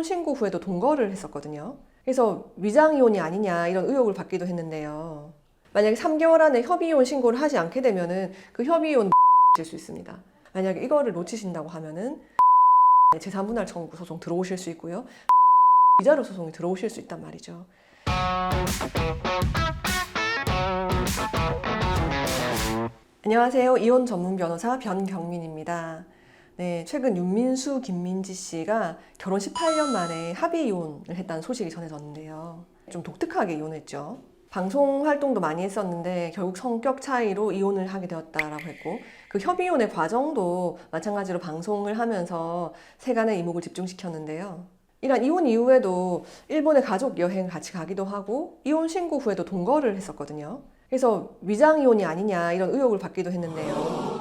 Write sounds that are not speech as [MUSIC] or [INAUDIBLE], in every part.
이혼 신고 후에도 동거를 했었거든요. 그래서 위장 이혼이 아니냐 이런 의혹을 받기도 했는데요. 만약에 3개월 안에 협의 이혼 신고를 하지 않게 되면은 그 협의 이혼 될수 [LAUGHS] 있습니다. 만약에 이거를 놓치신다고 하면은 [LAUGHS] 제3분할 청구 소송 들어오실 수 있고요. [LAUGHS] 위자료 소송이 들어오실 수 있단 말이죠. 안녕하세요. 이혼 전문 변호사 변경민입니다. 네, 최근 윤민수, 김민지 씨가 결혼 18년 만에 합의 이혼을 했다는 소식이 전해졌는데요. 좀 독특하게 이혼했죠. 방송 활동도 많이 했었는데 결국 성격 차이로 이혼을 하게 되었다라고 했고 그 협의 이혼의 과정도 마찬가지로 방송을 하면서 세간의 이목을 집중시켰는데요. 이런 이혼 이후에도 일본에 가족 여행 같이 가기도 하고 이혼 신고 후에도 동거를 했었거든요. 그래서 위장 이혼이 아니냐 이런 의혹을 받기도 했는데요.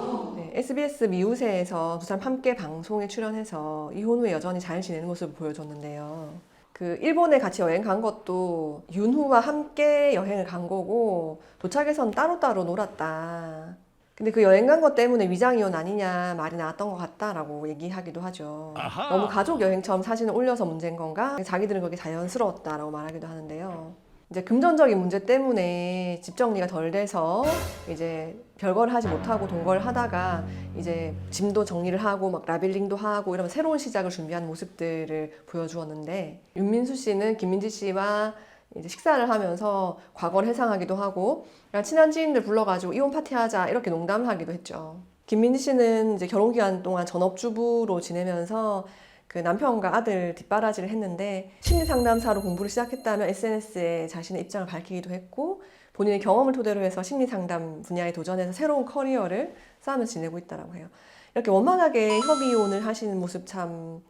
네, SBS 미우새에서 두 사람 함께 방송에 출연해서 이혼 후에 여전히 잘 지내는 모습을 보여줬는데요. 그 일본에 같이 여행 간 것도 윤후와 함께 여행을 간 거고 도착해선 따로따로 놀았다. 근데 그 여행 간 것 때문에 위장 이혼 아니냐 말이 나왔던 것 같다라고 얘기하기도 하죠. 아하. 너무 가족 여행처럼 사진을 올려서 문제인 건가? 자기들은 그게 자연스러웠다라고 말하기도 하는데요. 이제 금전적인 문제 때문에 집 정리가 덜 돼서 이제 별거를 하지 못하고 동거를 하다가 이제 짐도 정리를 하고 막 라벨링도 하고 이러면 새로운 시작을 준비하는 모습들을 보여주었는데 윤민수 씨는 김민지 씨와 이제 식사를 하면서 과거를 회상하기도 하고 친한 지인들 불러가지고 이혼 파티하자 이렇게 농담을 하기도 했죠. 김민지 씨는 이제 결혼 기간 동안 전업주부로 지내면서 그 남편과 아들 뒷바라지를 했는데 심리 상담사로 공부를 시작했다며 SNS에 자신의 입장을 밝히기도 했고 본인의 경험을 토대로 해서 심리 상담 분야에 도전해서 새로운 커리어를 쌓으면서 지내고 있다라고 해요. 이렇게 원만하게 협의 이혼을 하시는 모습 참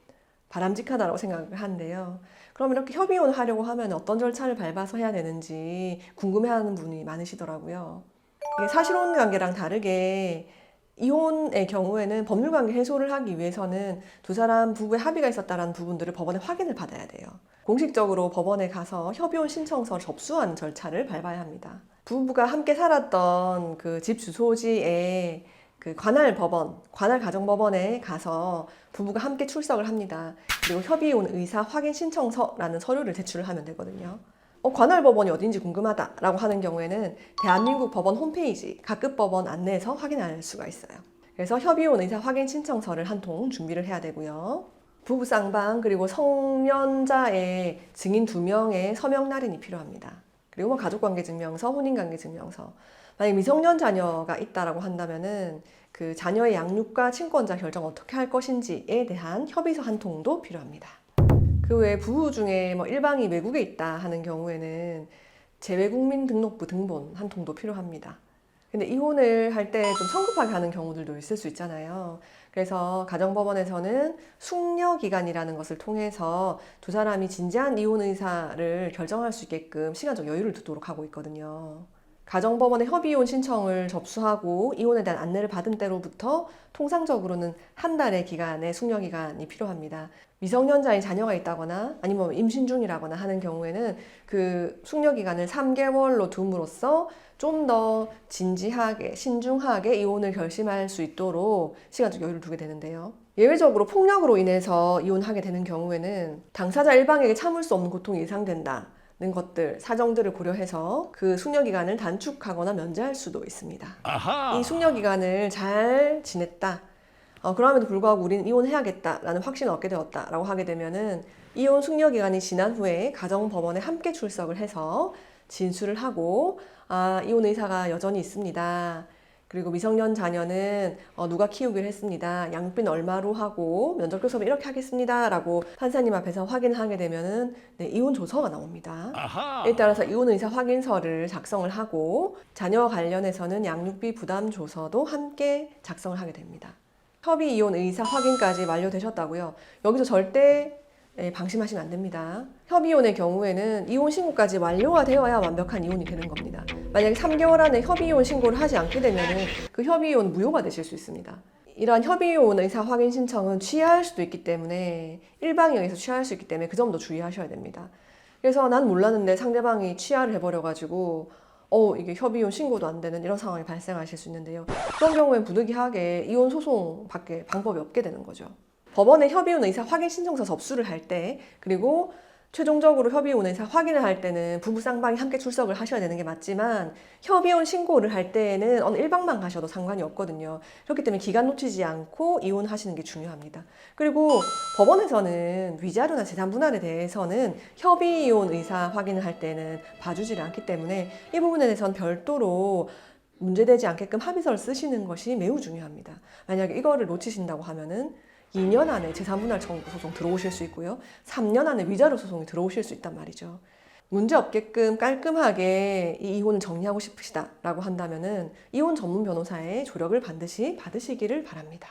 바람직하다고 생각을 하는데요. 그럼 이렇게 협의 이혼을 하려고 하면 어떤 절차를 밟아서 해야 되는지 궁금해하는 분이 많으시더라고요. 이게 사실혼 관계랑 다르게 이혼의 경우에는 법률 관계 해소를 하기 위해서는 두 사람 부부의 합의가 있었다라는 부분들을 법원에 확인을 받아야 돼요. 공식적으로 법원에 가서 협의혼 신청서를 접수하는 절차를 밟아야 합니다. 부부가 함께 살았던 그 집 주소지에 그 관할 법원, 관할 가정법원에 가서 부부가 함께 출석을 합니다. 그리고 협의혼 의사 확인 신청서라는 서류를 제출을 하면 되거든요. 어, 관할 법원이 어딘지 궁금하다라고 하는 경우에는 대한민국 법원 홈페이지 각급 법원 안내에서 확인할 수가 있어요. 그래서 협의혼 의사 확인 신청서를 한 통 준비를 해야 되고요. 부부 쌍방 그리고 성년자의 증인 두 명의 서명 날인이 필요합니다. 그리고 뭐 가족관계 증명서, 혼인관계 증명서. 만약 미성년 자녀가 있다라고 한다면은 그 자녀의 양육과 친권자 결정 어떻게 할 것인지에 대한 협의서 한 통도 필요합니다. 그 외에 부부 중에 뭐 일방이 외국에 있다 하는 경우에는 재외국민 등록부 등본 한 통도 필요합니다. 근데 이혼을 할 때 좀 성급하게 하는 경우들도 있을 수 있잖아요. 그래서 가정법원에서는 숙려 기간이라는 것을 통해서 두 사람이 진지한 이혼 의사를 결정할 수 있게끔 시간적 여유를 두도록 하고 있거든요. 가정법원에 협의이혼 신청을 접수하고 이혼에 대한 안내를 받은 때로부터 통상적으로는 한 달의 기간의 숙려 기간이 필요합니다. 미성년자인 자녀가 있다거나 아니면 임신 중이라거나 하는 경우에는 그 숙려 기간을 3개월로 둠으로써 좀 더 진지하게 신중하게 이혼을 결심할 수 있도록 시간적 여유를 두게 되는데요. 예외적으로 폭력으로 인해서 이혼하게 되는 경우에는 당사자 일방에게 참을 수 없는 고통이 예상된다. 는 것들 사정들을 고려해서 그 숙려 기간을 단축하거나 면제할 수도 있습니다. 아하. 이 숙려 기간을 잘 지냈다. 어, 그럼에도 불구하고 우리는 이혼해야겠다라는 확신을 얻게 되었다라고 하게 되면은 이혼 숙려 기간이 지난 후에 가정 법원에 함께 출석을 해서 진술을 하고 아 이혼 의사가 여전히 있습니다. 그리고 미성년 자녀는 어, 누가 키우기로 했습니다. 양육비는 얼마로 하고 면접 교섭은 이렇게 하겠습니다라고 판사님 앞에서 확인하게 되면은 네, 이혼 조서가 나옵니다. 아하. 이에 따라서 이혼 의사 확인서를 작성을 하고 자녀와 관련해서는 양육비 부담 조서도 함께 작성을 하게 됩니다. 협의 이혼 의사 확인까지 완료되셨다고요. 여기서 절대 예, 방심하시면 안 됩니다. 협의 이혼의 경우에는 이혼 신고까지 완료가 되어야 완벽한 이혼이 되는 겁니다. 만약에 3개월 안에 협의 이혼 신고를 하지 않게 되면은 그 협의 이혼 무효가 되실 수 있습니다. 이러한 협의 이혼 의사 확인 신청은 취하할 수도 있기 때문에 일방에 의해서 취하할 수 있기 때문에 그 점도 주의하셔야 됩니다. 그래서 난 몰랐는데 상대방이 취하를 해버려가지고 어 이게 협의이혼 신고도 안 되는 이런 상황이 발생하실 수 있는데요. 그런 경우엔 부득이하게 이혼 소송 밖에 방법이 없게 되는 거죠. 법원에 협의혼 의사 확인 신청서 접수를 할 때 그리고 최종적으로 협의혼 의사 확인을 할 때는 부부 쌍방이 함께 출석을 하셔야 되는 게 맞지만 협의혼 신고를 할 때는 어느 일방만 가셔도 상관이 없거든요. 그렇기 때문에 기간 놓치지 않고 이혼하시는 게 중요합니다. 그리고 법원에서는 위자료나 재산 분할에 대해서는 협의 이혼 의사 확인을 할 때는 봐주지를 않기 때문에 이 부분에 대해서는 별도로 문제되지 않게끔 합의서를 쓰시는 것이 매우 중요합니다. 만약에 이거를 놓치신다고 하면은 2년 안에 재산분할 청구 소송 들어오실 수 있고요. 3년 안에 위자료 소송이 들어오실 수 있단 말이죠. 문제 없게끔 깔끔하게 이 이혼을 정리하고 싶으시다라고 한다면은 이혼 전문 변호사의 조력을 반드시 받으시기를 바랍니다.